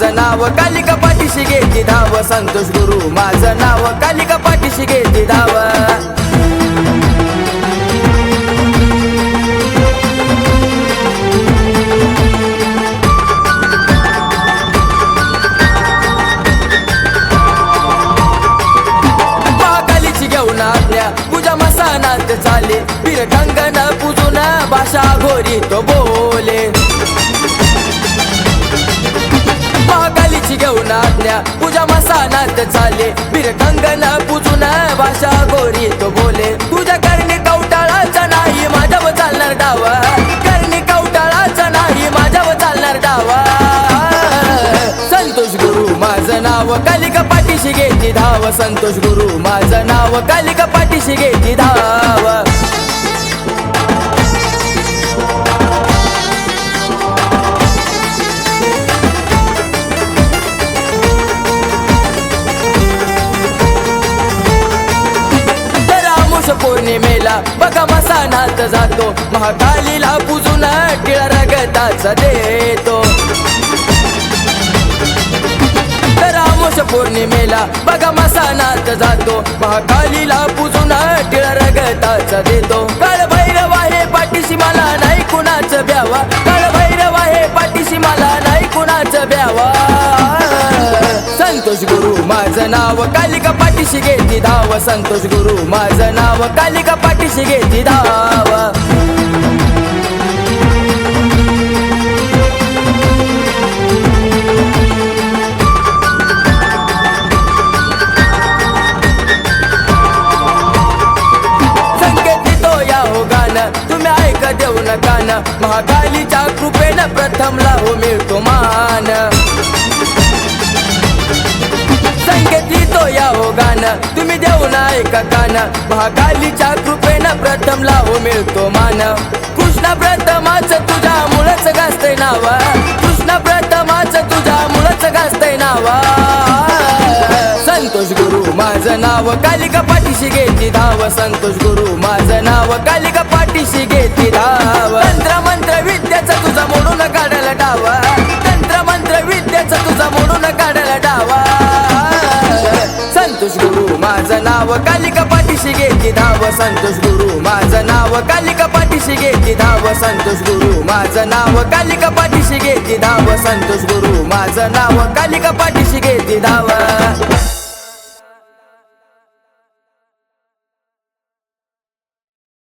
माझं नाव कालिका पाठीशी घेती धाव. संतोष गुरु माझं नाव कालिका पाठीशी घेती धाव. महाकालीची घेऊन आपल्या पूजा चाले. वीर कंगन पूजून भाषा घोरी तो बोले. महाकालीची घेऊन आपल्या पूजा मसानात चाले वीर कंगन पूजून भाषा गोरी तो बोले. तुझ्या करणे कवटाळाचा नाही माझ्यावर चालणार डावा. करणे कवटाळाचा नाही माझ्यावर चालणार डावा. संतोष गुरु माझं नाव कालिक पाठीशी घेती धाव. संतोष गुरु माझं नाव कालिक पाठीशी घेती धाव. आमुष मेला. बघा मसानात जातो. महाकालीला पुजून टिळा रगताचा देतो. रामोस पौर्णिमेला बघा मसानात जातो. महाकालीला पुजून टिळा रगताचा देतो. काळ भैरव आहे पाठीशी मला नाही कुणाच ब्यावा. काळ भैरव आहे पाठीशी मला नाही कुणाच ब्यावा. संतोष गुरु माझं नाव कालिका पाठीशी घेती धाव. संतोष गुरु माझं नाव कालिका पाठीशी घेती धाव. तो हो तुम्ही ऐका देऊ नका ना. महाकालीच्या कृपेनं प्रथम लाहो मी. तुम्ही देऊ ना ऐका कान. महाकालीच्या कृपेनं प्रथम लाहो मिळतो मान. कृष्ण प्रथमाच तुझ्या मुळच गाजतय नावा. कृष्ण प्रथमाच तुझ्या मुळच गाजतय नावा. संतोष गुरु माझं नाव कालिका पाठीशी घेती धाव. संतोष गुरु माझं नाव कालिका पाठीशी घेती धाव. नाव कालिका पाठीशी घेती धाव संतोष गुरु. माझं नाव कालिका पाठीशी घेती धाव संतोष गुरु. माझं नाव कालिका पाठीशी घेती धाव संतोष गुरु. माझं नाव कालिका पाठीशी घेती धाव.